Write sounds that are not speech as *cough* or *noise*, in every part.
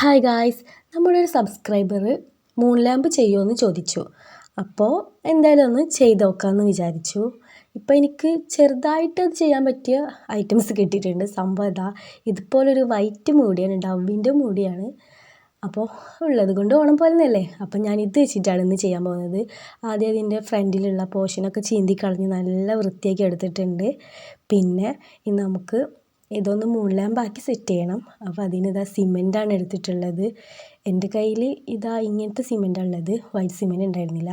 Hi guys നമ്മുടെ ഒരു subscriber moon lamp ചെയ്യുമോ ചോദിച്ചു. അപ്പോൾ എന്തായാലും ഒന്ന് ചെയ്ത് നോക്കാമെന്ന് വിചാരിച്ചു. ഇപ്പോൾ എനിക്ക് ചെറുതായിട്ട് അത് ചെയ്യാൻ പറ്റിയ ഐറ്റംസ് കിട്ടിയിട്ടുണ്ട്. സംഭവം ഇതാ ഇതുപോലൊരു വൈറ്റ് മൂടിയാണ് ഡവിന്റെ മൂടിയാണ്. അപ്പോൾ ഉള്ളത് കൊണ്ട് ഓണം പോലെ അപ്പം ഞാൻ ഇത് വെച്ചിട്ടാണ് ഇന്ന് ചെയ്യാൻ പോകുന്നത്. ആദ്യം അതിന്റെ ഫ്രണ്ടിലുള്ള പോർഷനൊക്കെ ചീന്തി കളഞ്ഞ് നല്ല വൃത്തിയാക്കി എടുത്തിട്ടുണ്ട്. പിന്നെ ഇനി നമുക്ക് ഇതൊന്ന് മൂൺ ലാമ്പാക്കി സെറ്റ് ചെയ്യണം. അപ്പോൾ അതിന് ഇതാ സിമെന്റാണ് എടുത്തിട്ടുള്ളത്. എന്റെ കയ്യിൽ ഇതാ ഇങ്ങനത്തെ സിമെന്റാണ് ഉള്ളത്. വൈറ്റ് സിമെന്റ് ഉണ്ടായിരുന്നില്ല.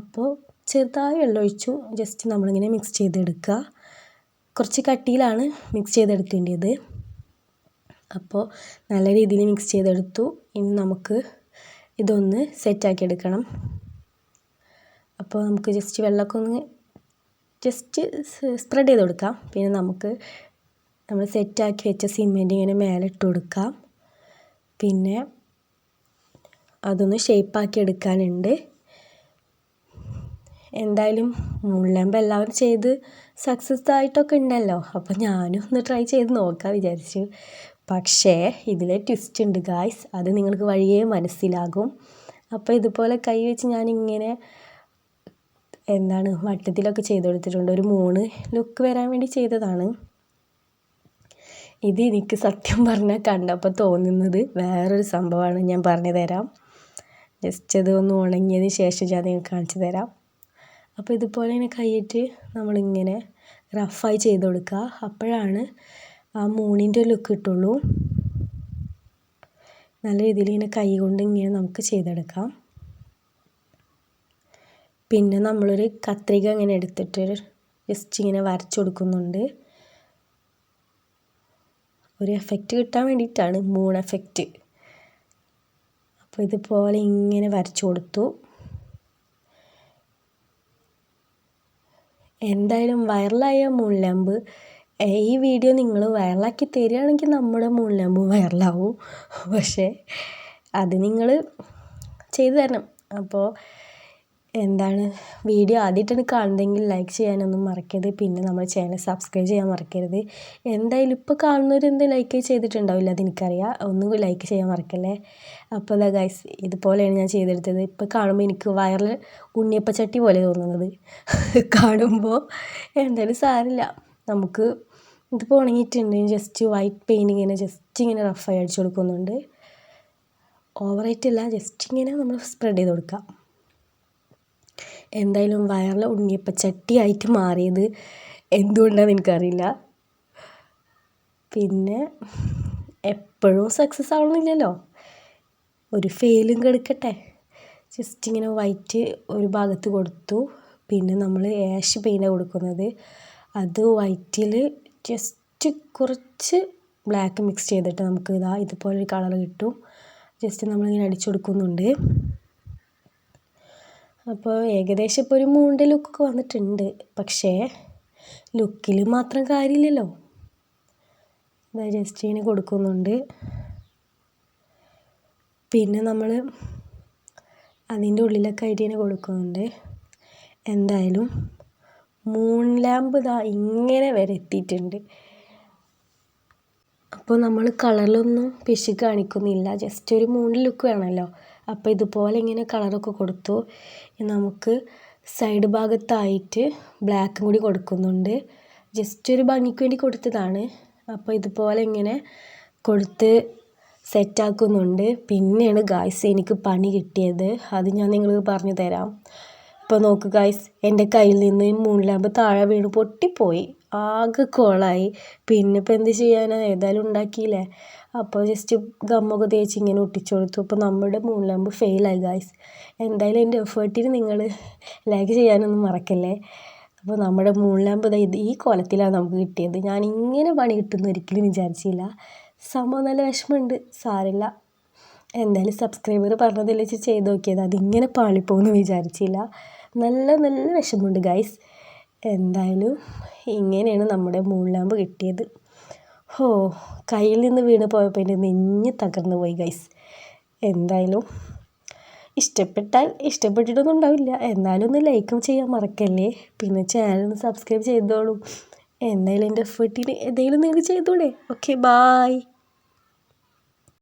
അപ്പോൾ ചെറുതായി വെള്ളം ഒഴിച്ചു. ജസ്റ്റ് നമ്മളിങ്ങനെ മിക്സ് ചെയ്തെടുക്കുക കുറച്ച് കട്ടിയിലാണ് മിക്സ് ചെയ്തെടുക്കേണ്ടത് അപ്പോൾ നല്ല രീതിയിൽ മിക്സ് ചെയ്തെടുത്തു. ഇനി നമുക്ക് ഇതൊന്ന് സെറ്റാക്കി എടുക്കണം. അപ്പോൾ നമുക്ക് ജസ്റ്റ് വെള്ളമൊക്കെ ഒന്ന് ജസ്റ്റ് സ്പ്രെഡ് ചെയ്ത് കൊടുക്കാം. പിന്നെ നമുക്ക് നമ്മൾ സെറ്റാക്കി വെച്ച സിമെന്റ് ഇങ്ങനെ മേലെ ഇട്ട് കൊടുക്കാം. പിന്നെ അതൊന്ന് ഷേപ്പാക്കി എടുക്കാനുണ്ട്. എന്തായാലും മുള്ളമ്പ് എല്ലാവരും ചെയ്ത് സക്സസ് ആയിട്ടൊക്കെ ഉണ്ടല്ലോ. അപ്പോൾ ഞാനും ഒന്ന് ട്രൈ ചെയ്ത് നോക്കാം വിചാരിച്ചു. പക്ഷേ ഇതിൽ ട്വിസ്റ്റ് ഉണ്ട് ഗായ്സ് അത് നിങ്ങൾക്ക് വഴിയേ മനസ്സിലാകും. അപ്പോൾ ഇതുപോലെ കൈ വെച്ച് ഞാനിങ്ങനെ എന്താണ് വട്ടത്തിലൊക്കെ ചെയ്ത് കൊടുത്തിട്ടുണ്ട്. ഒരു മൂന്ന് ലുക്ക് വരാൻ വേണ്ടി ചെയ്തതാണ്. ഇത് എനിക്ക് സത്യം പറഞ്ഞാൽ കണ്ടപ്പോൾ തോന്നുന്നത് വേറൊരു സംഭവമാണ് ഞാൻ പറഞ്ഞു തരാം. ജസ്റ്റ് അത് ഒന്ന് ഉണങ്ങിയതിന് ശേഷം ഞാൻ നിങ്ങൾക്ക് കാണിച്ചു തരാം. അപ്പോൾ ഇതുപോലെ ഇങ്ങനെ കൈയിട്ട് നമ്മളിങ്ങനെ റഫായി ചെയ്ത് കൊടുക്കുക. അപ്പോഴാണ് ആ മൂണിന്റെ ലുക്ക് കിട്ടുള്ളൂ. നല്ല രീതിയിൽ ഇങ്ങനെ കൈ കൊണ്ട് ഇങ്ങനെ നമുക്ക് ചെയ്തെടുക്കാം. പിന്നെ നമ്മളൊരു കത്രിക ഇങ്ങനെ എടുത്തിട്ട് ജസ്റ്റ് ഇങ്ങനെ വരച്ചു കൊടുക്കുന്നുണ്ട്. ഒരു എഫക്റ്റ് കിട്ടാൻ വേണ്ടിയിട്ടാണ് മൂൺ എഫക്റ്റ് അപ്പോൾ ഇതുപോലെ ഇങ്ങനെ വരച്ചു കൊടുത്തു. എന്തായാലും വൈറലായ മൂൺ ലാമ്പ് ഈ വീഡിയോ നിങ്ങൾ വൈറലാക്കി തരികയാണെങ്കിൽ നമ്മുടെ മൂൺ ലാമ്പ് വൈറലാവും പക്ഷേ അത് നിങ്ങൾ ചെയ്തു തരണം. അപ്പോൾ എന്താണ് വീഡിയോ ആദ്യമായിട്ടാണ് കാണുന്നതെങ്കിൽ ലൈക്ക് ചെയ്യാനൊന്നും മറക്കരുത്. പിന്നെ നമ്മുടെ ചാനൽ സബ്സ്ക്രൈബ് ചെയ്യാൻ മറക്കരുത്. എന്തായാലും ഇപ്പോൾ കാണുന്നവർ എന്ത് ലൈക്ക് ചെയ്തിട്ടുണ്ടാവില്ല അതെനിക്കറിയാം ഒന്നും ലൈക്ക് ചെയ്യാൻ മറക്കല്ലേ? അപ്പോൾ അതാ ഗൈസ് ഇതുപോലെയാണ് ഞാൻ ചെയ്തെടുത്തത്. ഇപ്പോൾ കാണുമ്പോൾ എനിക്ക് വയറിൽ ഉണ്ണിയപ്പച്ചട്ടി പോലെ തോന്നുന്നത്. *laughs* കാണുമ്പോൾ എന്തായാലും സാരില്ല നമുക്ക് ഇതിപ്പോൾ ഉണങ്ങിയിട്ടുണ്ട്. ജസ്റ്റ് വൈറ്റ് പെയിന്റ് ഇങ്ങനെ ജസ്റ്റ് ഇങ്ങനെ റഫായി അടിച്ചു കൊടുക്കുന്നുണ്ട്. ഓവറായിട്ടില്ല ജസ്റ്റ് ഇങ്ങനെ നമ്മൾ സ്പ്രെഡ് ചെയ്ത് കൊടുക്കുക എന്തായാലും വയറിൽ ഉണ്ണിയപ്പച്ചട്ടിയായിട്ട് മാറിയത് എന്തുകൊണ്ടാണെന്ന് എനിക്കറിയില്ല. പിന്നെ എപ്പോഴും സക്സസ് ആവണമെന്നില്ലല്ലോ. ഒരു ഫെയിലും കെടുക്കട്ടെ. ജസ്റ്റ് ഇങ്ങനെ വൈറ്റ് ഒരു ഭാഗത്ത് കൊടുത്തു. പിന്നെ നമ്മൾ ആഷ് പെയിന്റാണ് കൊടുക്കുന്നത്. അത് വൈറ്റിൽ ജസ്റ്റ് കുറച്ച് ബ്ലാക്ക് മിക്സ് ചെയ്തിട്ട് നമുക്ക് ഇതാ ഇതുപോലൊരു കളർ കിട്ടും. ജസ്റ്റ് നമ്മളിങ്ങനെ അടിച്ചു കൊടുക്കുന്നുണ്ട്. അപ്പോൾ ഏകദേശം ഇപ്പോൾ ഒരു മൂണിന്റെ ലുക്കൊക്കെ വന്നിട്ടുണ്ട്. പക്ഷേ ലുക്കിൽ മാത്രം കാര്യമില്ലല്ലോ. ഇതാ ജസ്റ്റ് ഇങ്ങനെ കൊടുക്കുന്നുണ്ട്. പിന്നെ നമ്മൾ അതിന്റെ ഉള്ളിലൊക്കെ ആയിട്ട് ഇങ്ങനെ കൊടുക്കുന്നുണ്ട്. എന്തായാലും മൂൺ ലാമ്പ് ഇതാ ഇങ്ങനെ വരെ എത്തിയിട്ടുണ്ട്. അപ്പോൾ നമ്മൾ കളറിലൊന്നും പിശുക്ക് കാണിക്കുന്നില്ല. ജസ്റ്റ് ഒരു മൂൺ ലുക്ക് വേണമല്ലോ അപ്പോൾ ഇതുപോലെ ഇങ്ങനെ കളറൊക്കെ കൊടുത്തു. നമുക്ക് സൈഡ് ഭാഗത്തായിട്ട് ബ്ലാക്കും കൂടി കൊടുക്കുന്നുണ്ട്. ജസ്റ്റ് ഒരു ഭംഗിക്ക് വേണ്ടി കൊടുത്തതാണ്. അപ്പോൾ ഇതുപോലെ ഇങ്ങനെ കൊടുത്ത് സെറ്റാക്കുന്നുണ്ട് പിന്നെയാണ് ഗായ്സ് എനിക്ക് പണി കിട്ടിയത്. അത് ഞാൻ നിങ്ങൾക്ക് പറഞ്ഞു തരാം ഇപ്പോൾ നോക്ക് ഗായ്സ് എന്റെ കയ്യിൽ നിന്ന് മൂൺ ലാമ്പ് താഴെ വീണ് പൊട്ടിപ്പോയി. ആകെ കോളായി. പിന്നെ ഇപ്പം എന്ത് ചെയ്യാനാണ് ഏതായാലും ഉണ്ടാക്കിയില്ലേ? അപ്പോൾ ജസ്റ്റ് ഗമ്മൊക്കെ തേച്ച് ഇങ്ങനെ ഒട്ടിച്ചു കൊടുത്തു അപ്പോൾ നമ്മുടെ മൂൺ ലാമ്പ് ഫെയിലായി ഗായ്സ് എന്തായാലും എന്റെ എഫേർട്ടിന് നിങ്ങൾ ലൈക്ക് ചെയ്യാനൊന്നും മറക്കല്ലേ? അപ്പോൾ നമ്മുടെ മൂൺ ലാമ്പ് ഇത് ഈ കോലത്തിലാണ് നമുക്ക് കിട്ടിയത്. ഞാൻ ഇങ്ങനെ പണി കിട്ടുമെന്ന് ഒരിക്കലും വിചാരിച്ചില്ല. സംഭവം നല്ല വിഷമമുണ്ട്. സാരില്ല എന്തായാലും സബ്സ്ക്രൈബർ പറഞ്ഞതിൽ വെച്ച് ചെയ്ത് നോക്കിയത്. അതിങ്ങനെ പാളിപ്പോകുമെന്ന് വിചാരിച്ചില്ല. നല്ല നല്ല വിഷമമുണ്ട് ഗൈസ് എന്തായാലും ഇങ്ങനെയാണ് നമ്മുടെ മൂൺ ലാമ്പ് കിട്ടിയത്. ഹോ കയ്യിൽ നിന്ന് വീണ് പോയപ്പോൾ എന്റെ നെഞ്ഞ് തകർന്നു പോയി ഗൈസ് എന്തായാലും ഇഷ്ടപ്പെട്ടാൽ ഇഷ്ടപ്പെട്ടിട്ടൊന്നും ഉണ്ടാവില്ല. എന്നാലും ഒന്ന് ലൈക്കും ചെയ്യാൻ മറക്കല്ലേ? പിന്നെ ചാനൽ ഒന്ന് സബ്സ്ക്രൈബ് ചെയ്തോളൂ. എന്തായാലും എന്റെ എഫേർട്ടിന് എന്തെങ്കിലും നിങ്ങൾ ചെയ്തൂടെ? Okay bye